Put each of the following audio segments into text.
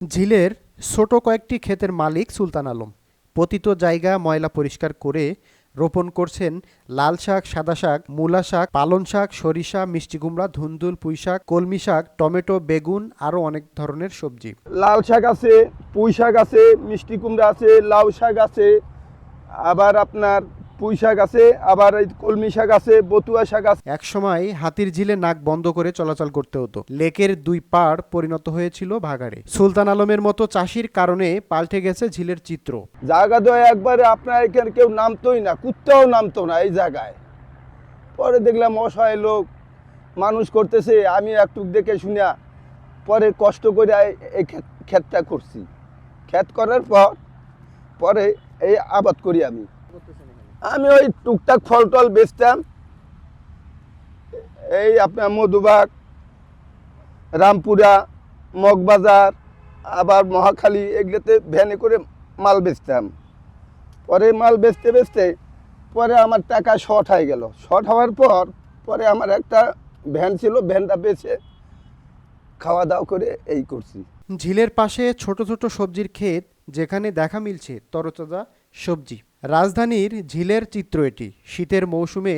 ঝিলের ছোট কয়েকটি ক্ষেতের মালিক সুলতান আলম। পতিত জায়গা ময়লা পরিষ্কার করে রোপণ করছেন লাল শাক, সাদা শাক, মূলা শাক, পালন শাক, সরিষা, মিষ্টি কুমড়া, ধুন্দুল, পুঁই শাক, কলমি শাক, টমেটো, বেগুন আরও অনেক ধরনের সবজি। লাল শাক আছে, পুঁই শাক আছে, মিষ্টি কুমড়া আছে, লাউ শাক আছে, আবার আপনার পুঁই শাক আছে আবার এই কলমি শাক আছে বতুয়া শাক আছে। একসময় হাতির ঝিলে নাক বন্ধ করে চলাচল করতে হতো। লেকের দুই পাড় পরিণত হয়েছিল ভাগাড়ে। সুলতান আলমের মতো চাষির কারণে পাল্টে গেছে ঝিলের চিত্র। জায়গা তো একবারে আপনার এখানে কেউ নামতোই না কুত্তাও নামতো না এই জায়গায়। পরে দেখলাম অসহায় লোক মানুষ করতেছে আমি একটু দেখে শুনিয়া পরে কষ্ট করে এই- এই ক্ষেত- ক্ষেতটা করছি। ক্ষেত করার পর পরে এই আবাদ করি আমি। আমি ওই টুকটাক ফল টল বেচতাম। এই আপনার মধুবাগ, রামপুরা, মগবাজার, আবার মহাখালী এগুলোতে ভ্যানে করে মাল বেচতাম। পরে মাল বেচতে বেচতে পরে আমার টাকা শর্ট হয়ে গেল। শর্ট হওয়ার পর পরে আমার একটা ভ্যান ছিল, ভ্যানটা বেছে খাওয়া দাওয়া করে এই করছি। ঝিলের পাশে ছোট ছোট সবজির ক্ষেত যেখানে দেখা মিলছে, তরতাজা সবজি। রাজধানীর ঝিলের চিত্র এটি। শীতের মৌসুমে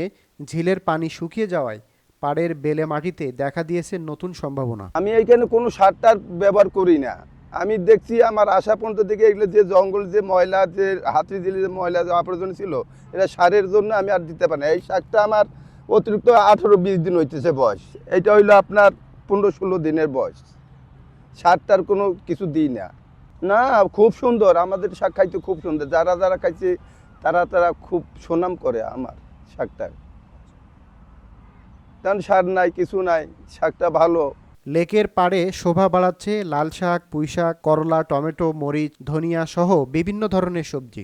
ঝিলের পানি শুকিয়ে যাওয়ায় পাড়ের বেলে মাটিতে দেখা দিয়েছে নতুন সম্ভাবনা। আমি এইখানে কোনো সার টার ব্যবহার করি না। আমি দেখছি আমার আশা পর্যন্ত থেকে এগুলো যে জঙ্গল, যে ময়লা, যে হাতি দিলে যে ময়লা যে আবর্জন ছিল, এটা সারের জন্য আমি আর দিতে পারি না। এই শাকটা আমার অতিরিক্ত আঠেরো বিশ দিন হইতেছে বয়স। এটা হইল আপনার পনেরো ষোলো দিনের বয়স। সারটার কোনো কিছু দিই না। না, খুব সুন্দর। আমাদের শাক খাইতে খুব সুন্দর। যারা যারা খাইছে, তারা তারা খুব সুনাম করে আমার শাকটা। কারণ সার নাই, কিছু নাই, শাকটা ভালো। লেকের পাড়ে শোভা বাড়াচ্ছে লাল শাক, পুঁই শাক, করলা, টমেটো, মরিচ, ধনিয়া সহ বিভিন্ন ধরনের সবজি।